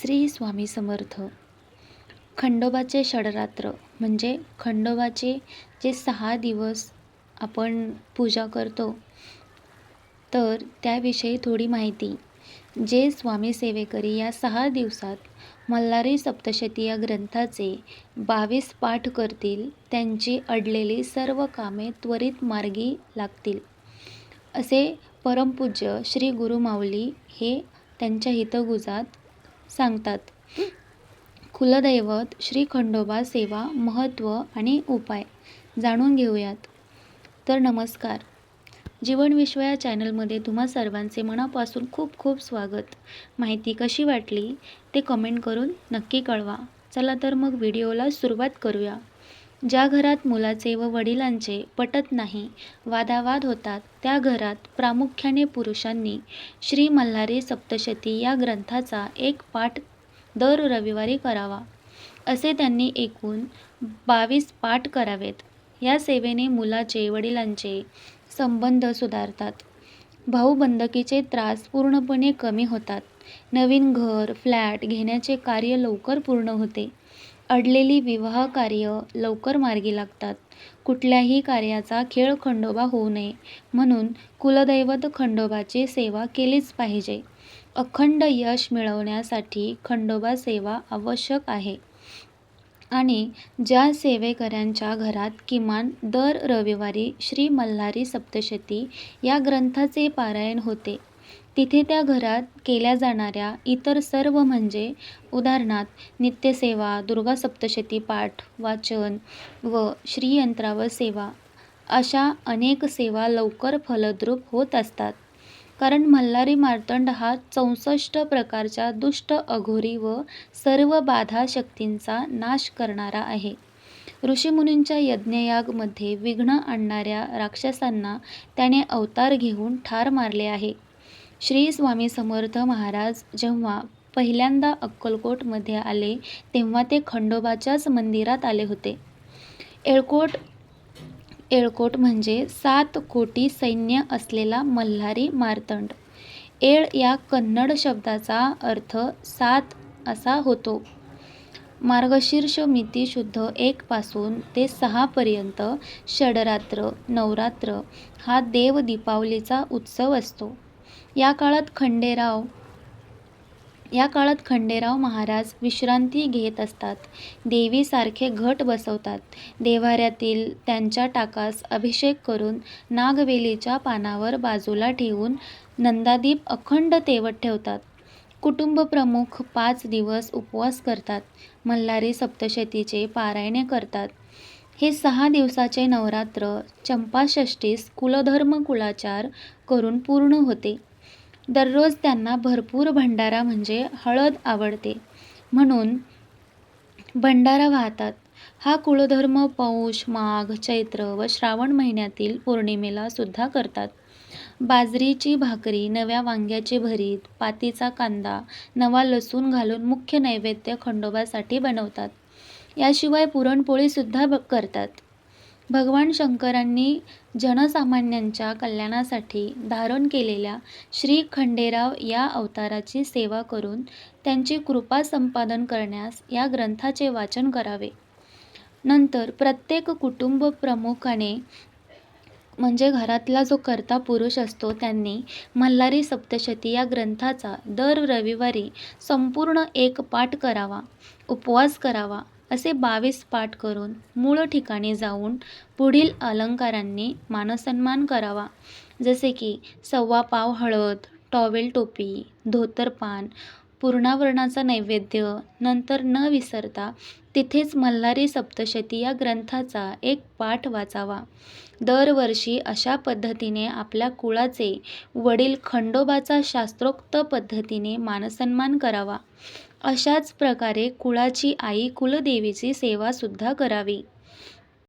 श्री स्वामी समर्थ. खंडोबाचे षडरात्र म्हणजे खंडोबाचे जे सहा दिवस आपण पूजा करतो तर त्याविषयी थोडी माहिती. जे स्वामी सेवेकरी या सहा दिवसात मल्हारी सप्तशती या ग्रंथाचे बावीस पाठ करतील त्यांची अडलेली सर्व कामे त्वरित मार्गी लागतील. असे परमपूज्य श्री गुरुमाऊली हे त्यांच्या हितगुजात सांगतात. कुलदैवत श्री खंडोबा सेवा महत्त्व आणि उपाय जाणून घेऊयात. तर नमस्कार. जीवनविश्व या चॅनलमध्ये तुम्हा सर्वांचे मनापासून खूप खूप स्वागत. माहिती कशी वाटली ते कमेंट करून नक्की कळवा. चला तर मग व्हिडिओला सुरुवात करूया. ज्या घरात मुलाचे व वडिलांचे पटत नाही वादावाद होतात त्या घरात प्रामुख्याने पुरुषांनी श्री मल्हारी सप्तशती या ग्रंथाचा एक पाठ दर रविवारी करावा असे त्यांनी एकूण बावीस पाठ करावेत. या सेवेने मुलाचे वडिलांचे संबंध सुधारतात. भाऊबंदकीचे त्रास पूर्णपणे कमी होतात. नवीन घर फ्लॅट घेण्याचे कार्य लवकर पूर्ण होते. अडलेली विवाह कार्य लवकर मार्गी लागतात. कुठल्याही कार्याचा खेळ खंडोबा होऊ नये. म्हणून कुलदैवत खंडोबाची सेवा केलीच पाहिजे. अखंड यश मिळवण्यासाठी खंडोबा सेवा आवश्यक आहे. आणि ज्या सेवेकऱ्यांच्या घरात किमान दर रविवारी श्री मल्हारी सप्तशती या ग्रंथाचे पारायण होते. तिथे त्या घरात केल्या जाणाऱ्या इतर सर्व म्हणजे उदाहरणार्थ नित्यसेवा दुर्गा सप्तशती पाठ वाचन व श्रीयंत्रावर सेवा अशा अनेक सेवा लवकर फलद्रूप होत असतात. कारण मल्हारी मार्तंड हा चौसष्ट प्रकारच्या दुष्ट अघोरी व सर्व बाधा शक्तींचा नाश करणारा आहे. ऋषीमुनींच्या यज्ञयागमध्ये विघ्न आणणाऱ्या राक्षसांना त्याने अवतार घेऊन ठार मारले आहे. श्री स्वामी समर्थ महाराज जेव्हा पहिल्यांदा अक्कलकोटमध्ये आले तेव्हा ते खंडोबाच्याच मंदिरात आले होते. येळकोट येळकोट म्हणजे सात कोटी सैन्य असलेला मल्हारी मार्तंड. एळ या कन्नड शब्दाचा अर्थ सात असा होतो. मार्गशीर्ष मिती शुद्ध एक पासून ते सहापर्यंत षडरात्र नवरात्र हा देव दीपावलीचा उत्सव असतो. या काळात खंडेराव या काळात खंडेराव महाराज विश्रांती घेत असतात. देवीसारखे घट बसवतात. देव्हाऱ्यातील त्यांच्या टाकास अभिषेक करून नागवेलीच्या पानावर बाजूला ठेवून नंदादीप अखंड तेवत ठेवतात. कुटुंबप्रमुख पाच दिवस उपवास करतात. मल्हारी सप्तशतीचे पारायणे करतात. हे सहा दिवसाचे नवरात्र चंपाषष्टीस कुलधर्म कुलाचार करून पूर्ण होते. दररोज त्यांना भरपूर भंडारा म्हणजे हळद आवडते. म्हणून भंडारा वाहतात. हा कुळधर्म पौष माघ चैत्र व श्रावण महिन्यातील पौर्णिमेला सुद्धा करतात. बाजरीची भाकरी नव्या वांग्याचे भरीत पातीचा कांदा नवा लसूण घालून मुख्य नैवेद्य खंडोबासाठी बनवतात. याशिवाय पुरणपोळीसुद्धा ब करतात. भगवान शंकरांनी जनसामान्यांच्या कल्याणासाठी धारण केलेल्या श्री खंडेराव या अवताराची सेवा करून त्यांची कृपा संपादन करण्यास या ग्रंथाचे वाचन करावे. नंतर प्रत्येक कुटुंब प्रमुखाने म्हणजे घरातला जो कर्ता पुरुष असतो त्यांनी मल्हारी सप्तशती या ग्रंथाचा दर रविवारी संपूर्ण एक पाठ करावा उपवास करावा असे बावीस पाठ करून मूळ ठिकाणी जाऊन पुढील अलंकारांनी मानसन्मान करावा. जसे की सव्वा पाव हळद टॉवेल टोपी धोतरपान पूर्णावरणाचा नैवेद्य नंतर न विसरता तिथेच मल्हारी सप्तशती या ग्रंथाचा एक पाठ वाचावा. दरवर्षी अशा पद्धतीने आपल्या कुळाचे वडील खंडोबाचा शास्त्रोक्त पद्धतीने मानसन्मान करावा. अशाच प्रकारे कुळाची आई कुलदेवीची सेवासुद्धा करावी.